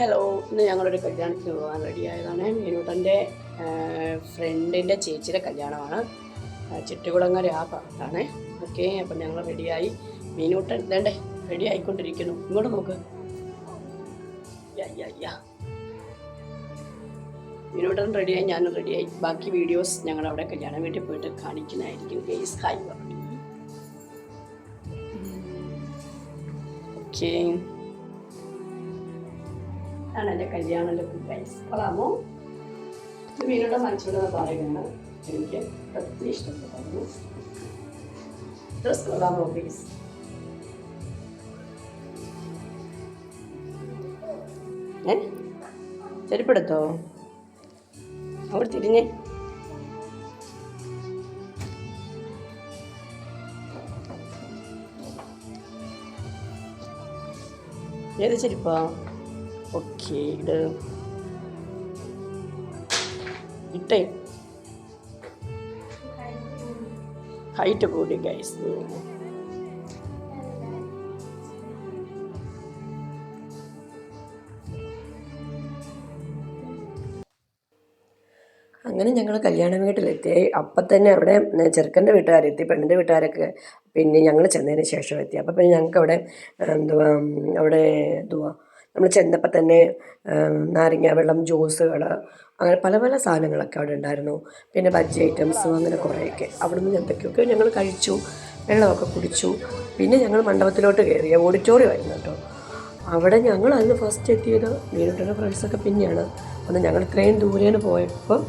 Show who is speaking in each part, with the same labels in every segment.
Speaker 1: Hello ഇന്ന് ഞങ്ങളൊരു കല്യാണത്തിന് പോകാൻ റെഡിയായതാണ് മീനൂട്ടന്റെ ഫ്രണ്ടിന്റെ ചേച്ചിയുടെ കല്യാണമാണ്. ചിട്ടുകുളങ്ങര ആ ഭാഗത്താണ്. ഓക്കെ അപ്പം ഞങ്ങൾ റെഡിയായി മീനൂട്ടൻ വേണ്ടേ റെഡി ആയിക്കൊണ്ടിരിക്കുന്നു. ഇങ്ങോട്ട് നോക്ക്. മീനൂട്ടൻ റെഡിയായി ഞാനും റെഡിയായി ബാക്കി വീഡിയോസ് ഞങ്ങൾ അവിടെ കല്യാണം വീട്ടിൽ പോയിട്ട് കാണിക്കുന്നതായിരിക്കും. ഗേസ് ഹായ് പറഞ്ഞു ഓക്കേ. ആണ് എന്റെ കല്യാണ ലുക്ക് ഗൈസ് കൊള്ളാമോ ഇത് മീനുടെ മനസ്സിലൂടെ പറയുകയാണ് എനിക്ക് ഒത്തിരി ഇഷ്ടപ്പെട്ടായിരുന്നു ഡ്രസ് കൊള്ളാമോ പ്ലീസ് ഏ? ചെരുപ്പെടുത്തോ? അവിടെ തിരിഞ്ഞേ. ഏത് ചെരുപ്പാ? ഓക്കെ ഇത് ഇട്ടേ. ഹൈറ്റ് കൂടി ഗൈസ്
Speaker 2: അങ്ങനെ ഞങ്ങൾ കല്യാണ വീട്ടിലെത്തി. അപ്പം തന്നെ അവിടെ ചെറുക്കന്റെ വീട്ടുകാരെത്തി പെണ്ണിന്റെ വീട്ടുകാരൊക്കെ പിന്നെ ഞങ്ങൾ ചെന്നതിന് ശേഷം എത്തി. അപ്പം പിന്നെ ഞങ്ങൾക്ക് അവിടെ എന്തുവാ അവിടെ എന്തുവാ നമ്മൾ ചെന്നപ്പോൾ തന്നെ നാരങ്ങ വെള്ളം ജ്യൂസുകൾ അങ്ങനെ പല പല സാധനങ്ങളൊക്കെ അവിടെ ഉണ്ടായിരുന്നു. പിന്നെ ബജ്ജി ഐറ്റംസും അങ്ങനെ കുറേയൊക്കെ. അവിടെ നിന്ന് എന്തൊക്കെയൊക്കെ ഞങ്ങൾ കഴിച്ചു വെള്ളമൊക്കെ കുടിച്ചു. പിന്നെ ഞങ്ങൾ മണ്ഡപത്തിലോട്ട് കയറിയ ഓഡിറ്റോറിയം ആയിരുന്നു കേട്ടോ. അവിടെ ഞങ്ങൾ അന്ന് ഫസ്റ്റ് എത്തിയത് മീനുട്ടിന്റെ ഫ്രണ്ട്സൊക്കെ പിന്നെയാണ്. അന്ന് ഞങ്ങൾ ഇത്രയും ദൂരേന്ന് പോയപ്പോൾ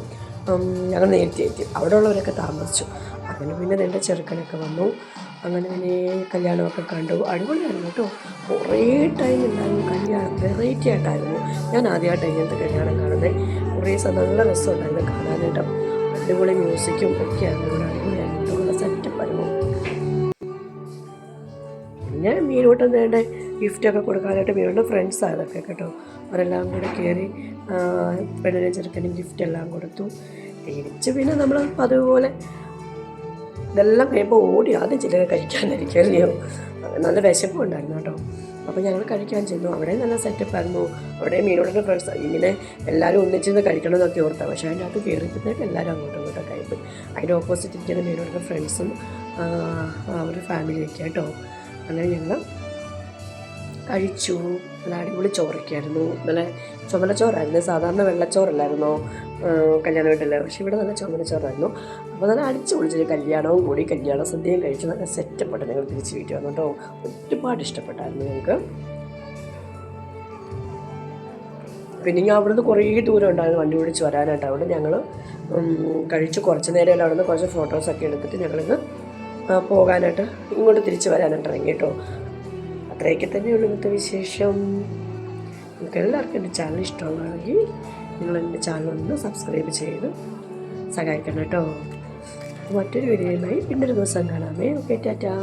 Speaker 2: ഞങ്ങൾ നേരത്തെ എത്തി. അവിടെ ഉള്ളവരൊക്കെ താമസിച്ചു. അങ്ങനെ പിന്നെ എന്റെ ചെറുക്കനൊക്കെ വന്നു. അങ്ങനെ പിന്നെ കല്യാണമൊക്കെ കണ്ടു. അടിപൊളിയായിരുന്നു കേട്ടോ. കുറേ ടൈം ഉണ്ടായിരുന്നു കല്യാണം. വെറൈറ്റി ആയിട്ടായിരുന്നു. ഞാൻ ആദ്യമായിട്ട് ഇങ്ങനത്തെ കല്യാണം കാണുന്നത് കുറേ നല്ല രസമുണ്ടായിരുന്നു കാണാനായിട്ട്. അടിപൊളി മ്യൂസിക്കും ഒക്കെ ആയിരുന്നു. ഇവിടെ അടിപൊളിയായിരുന്നു. നല്ല സെറ്റപ്പായിരുന്നു പിന്നെ മീനോട്ട് വേണ്ട ഗിഫ്റ്റൊക്കെ കൊടുക്കാനായിട്ട് മീനോട്ട് ഫ്രണ്ട്സ് അതൊക്കെ കേട്ടോ. അവരെല്ലാം കൂടെ കയറി പെണ്ണിനും ചെറുക്കനും ഗിഫ്റ്റ് എല്ലാം കൊടുത്തു. തിരിച്ച് പിന്നെ നമ്മൾ അതുപോലെ ഇതെല്ലാം കഴിയുമ്പോൾ ഓടി ആദ്യം ചിലർ കഴിക്കാനായിരിക്കും നല്ല വിശപ്പും ഉണ്ടായിരുന്നു കേട്ടോ. അപ്പോൾ ഞങ്ങൾ കഴിക്കാൻ ചെന്നു. അവിടെ നല്ല സെറ്റപ്പായിരുന്നു അവിടെ മീനോടൊക്കെ ഫ്രണ്ട്സ് ഇങ്ങനെ എല്ലാവരും ഒന്നിച്ചിരുന്ന് കഴിക്കണം എന്നൊക്കെ ഓർത്താം. പക്ഷേ അതിന്റെ അകത്ത് കയറിയപ്പോഴത്തേക്ക് എല്ലാവരും അങ്ങോട്ടും ഇങ്ങോട്ടും കഴിപ്പ് അതിന്റെ ഓപ്പോസിറ്റ് ഇരിക്കുന്ന മീനോടൊക്കെ ഫ്രണ്ട്സും അവരുടെ ഫാമിലിയൊക്കെ കേട്ടോ അങ്ങനെ ഞങ്ങൾ കഴിച്ചു. നല്ല അടിപൊളി ചോറൊക്കെയായിരുന്നു. നല്ല ചുമലച്ചോറായിരുന്നു സാധാരണ വെള്ളച്ചോറല്ലായിരുന്നോ? കല്യാണ വീട്ടിൽ പക്ഷെ ഇവിടെ നല്ല ചുമലച്ചോറായിരുന്നു അപ്പോൾ നല്ല അടിച്ചു പൊളിച്ചൊരു കല്യാണവും കൂടി കല്യാണ സദ്യയും കഴിച്ച് നല്ല സെറ്റപ്പെട്ട് ഞങ്ങൾ തിരിച്ച് വീട്ടിൽ വന്നു കേട്ടോ ഒരുപാട് ഇഷ്ടപ്പെട്ടായിരുന്നു ഞങ്ങൾക്ക്. പിന്നെ ഇങ്ങനെ അവിടുന്ന് കുറേ ദൂരം ഉണ്ടായിരുന്നു വണ്ടി ഓടിച്ച് വരാനായിട്ട്. അവിടെ ഞങ്ങൾ കഴിച്ച് കുറച്ച് നേരം അവിടെ നിന്ന് കുറച്ച് ഫോട്ടോസൊക്കെ എടുത്തിട്ട് ഞങ്ങളിന്ന് പോകാനായിട്ട് ഇങ്ങോട്ട് തിരിച്ച് വരാനായിട്ട് ഇറങ്ങി കേട്ടോ. അത്രയൊക്കെ തന്നെയുള്ളൂ ഇന്നത്തെ വിശേഷം. നിങ്ങൾക്ക് എല്ലാവർക്കും എന്റെ ചാനൽ ഇഷ്ടമാണെങ്കിൽ നിങ്ങൾ എന്റെ ചാനൽ ഒന്ന് സബ്സ്ക്രൈബ് ചെയ്ത് സഹായിക്കണം കേട്ടോ. മറ്റൊരു വീഡിയോയുമായി പിന്നൊരു ഒരു ദിവസം കാണാമേ. Okay tata.